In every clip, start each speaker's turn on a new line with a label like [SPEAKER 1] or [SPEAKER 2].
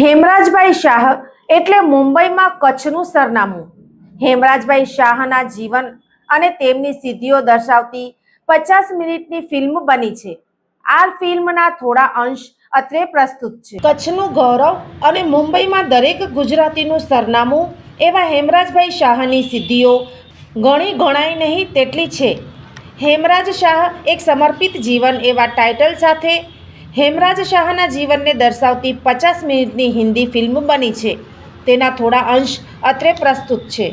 [SPEAKER 1] Hemrajbhai Shah એટલે મુંબઈમાં કચ્છનું સરનામું. હેમરાજભાઈ શાહના જીવન અને તેમની સિદ્ધિઓ દર્શાવતી પચાસ મિનિટની ફિલ્મ બની છે. આ ફિલ્મના થોડા અંશ અત્રે પ્રસ્તુત છે. કચ્છનું ગૌરવ અને મુંબઈમાં દરેક ગુજરાતીનું સરનામું એવા હેમરાજભાઈ શાહની સિદ્ધિઓ ગણી ગણાય નહીં તેટલી છે. હેમરાજ શાહ એક સમર્પિત જીવન એવા ટાઇટલ સાથે હેમરાજ શાહના જીવનને દર્શાવતી પચાસ મિનિટની હિન્દી ફિલ્મ બની છે તેના થોડા અંશ અત્રે પ્રસ્તુત છે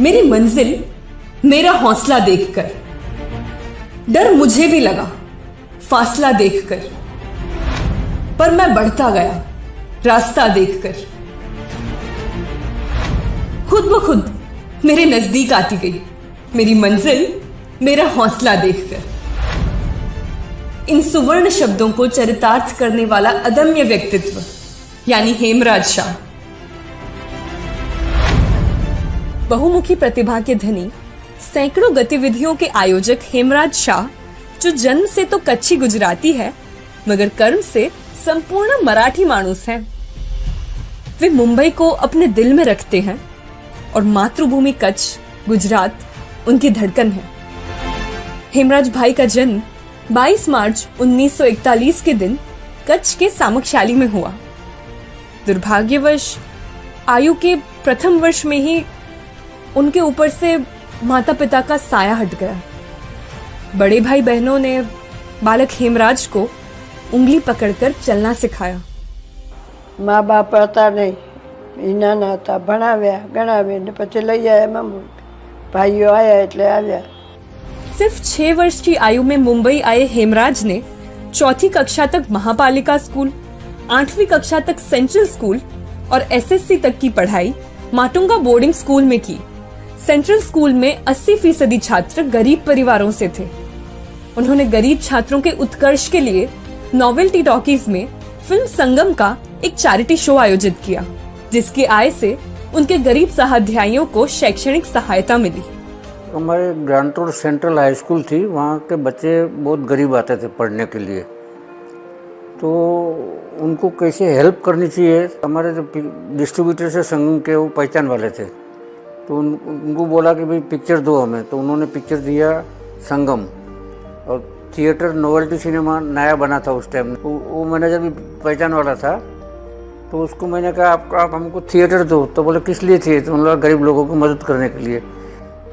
[SPEAKER 2] मेरी मंजिल मेरा हौसला देखकर डर मुझे भी लगा फासला देखकर पर मैं बढ़ता गया रास्ता देखकर खुद ब खुद मेरे नज़दीक आती गई। मेरी मंजिल, मेरा हौसला देखकर। इन सुवर्ण शब्दों को चरितार्थ करने वाला अदम्य व्यक्तित्व, यानी हेमराज शाह। बहुमुखी प्रतिभा के धनी, सैकड़ों गतिविधियों के आयोजक हेमराज शाह, जो जन्म से तो कच्ची गुजराती है, मगर कर्म से संपूर्ण मराठी मानुस है। वे मुंबई को अपने दिल में रखते हैं। और मातृभूमि कच्छ, गुजरात, उनकी धड़कन है। हेमराज भाई का जन्म 22 मार्च 1941 के दिन कच्छ के सामकशाली में हुआ। दुर्भाग्यवश, आयु के प्रथम वर्ष में ही उनके ऊपर से माता पिता का साया हट गया। बड़े भाई बहनों ने बालक हेमराज को उंगली पकड़कर चलना सिखाया।
[SPEAKER 3] माँ बाप पढ़ता नहीं। એ નાના હતા ભણાવ્યા ગણાવ્યા ને પછી લઈ આવ્યા મામુ ભાઈઓ આવ્યા એટલે આવ્યા
[SPEAKER 2] सिर्फ छह वर्ष की आयु में मुंबई आए हेमराज ने चौथी कक्षा तक महापालिका स्कूल आठवीं कक्षा तक सेंट्रल स्कूल और एसएससी तक की पढ़ाई माटुंगा बोर्डिंग स्कूल में की सेंट्रल स्कूल में 80 फीसदी छात्र गरीब परिवारों से थे उन्होंने गरीब छात्रों के उत्कर्ष के लिए नोवेल्टी टॉकीज में फिल्म संगम का एक चैरिटी शो आयोजित किया जिसकी आय से उनके गरीब सहाध्यायियों को शैक्षणिक सहायता मिली।
[SPEAKER 4] हमारे Grant Road Central High School थी वहाँ के बच्चे बहुत गरीब आते थे पढ़ने के लिए। तो उनको कैसे हेल्प करनी चाहिए? हमारे जो डिस्ट्रीब्यूटर से संगम के वो पहचान वाले थे। तो उन, उनको बोला कि भाई पिक्चर दो हमें। तो उन्होंने पिक्चर दिया संगम। और थिएटर नोवेल्टी सिनेमा नया बना था उस टाइम। वो, वो मैनेजर भी पहचान वाला था। तो उसको मैंने कहा आप, आप हमको थिएटर दो। तो बोले किस लिए थिएटर तो बोला गरीब लोगों को मदद करने के लिए।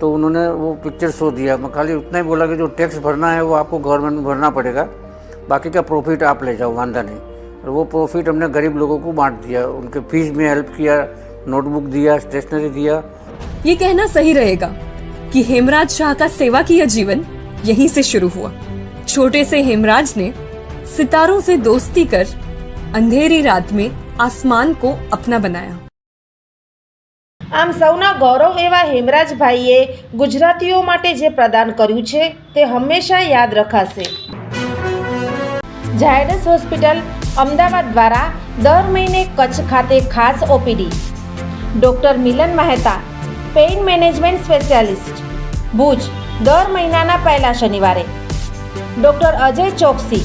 [SPEAKER 4] तो उन्होंने वो पिक्चर शो दिया। मैं खाली उतना ही बोला कि जो टैक्स भरना है वो आपको गवर्नमेंट में भरना पड़ेगा। बाकी का प्रॉफिट आप ले जाओ वांदा नहीं। और वो प्रॉफिट हमने गरीब लोगों को बांट दिया। उनके फ़ीस में हेल्प किया नोटबुक दिया स्टेशनरी दिया।
[SPEAKER 2] ये कहना सही रहेगा कि हेमराज शाह का सेवा किया जीवन यहीं से शुरू हुआ। छोटे से हेमराज ने सितारों से दोस्ती कर अंधेरी रात में આસમાન કો અપના બનાયા
[SPEAKER 1] આમ સૌના ગૌરવ એવા હેમરાજભાઈએ ગુજરાતીઓ માટે જે પ્રદાન કર્યું છે, તે હંમેશા યાદ રખાશે. ઝાયડસ હોસ્પિટલ અમદાવાદ દ્વારા દર મહિને કચ્છ ખાતે ખાસ OPD. Doctor Milan Mehta, pain management specialist. Bhuj, દર મહિનાના પહેલા શનિવારે. ડૉક્ટર અજય ચોકસી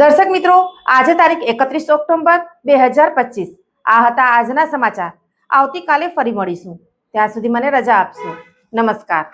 [SPEAKER 1] દર્શક મિત્રો, આજે તારીખ એકત્રીસ ઓક્ટોબર બે હજાર પચીસ. આ હતા આજના સમાચાર. આવતીકાલે ફરી મળીશું. ત્યાં સુધી મને રજા આપશો. નમસ્કાર.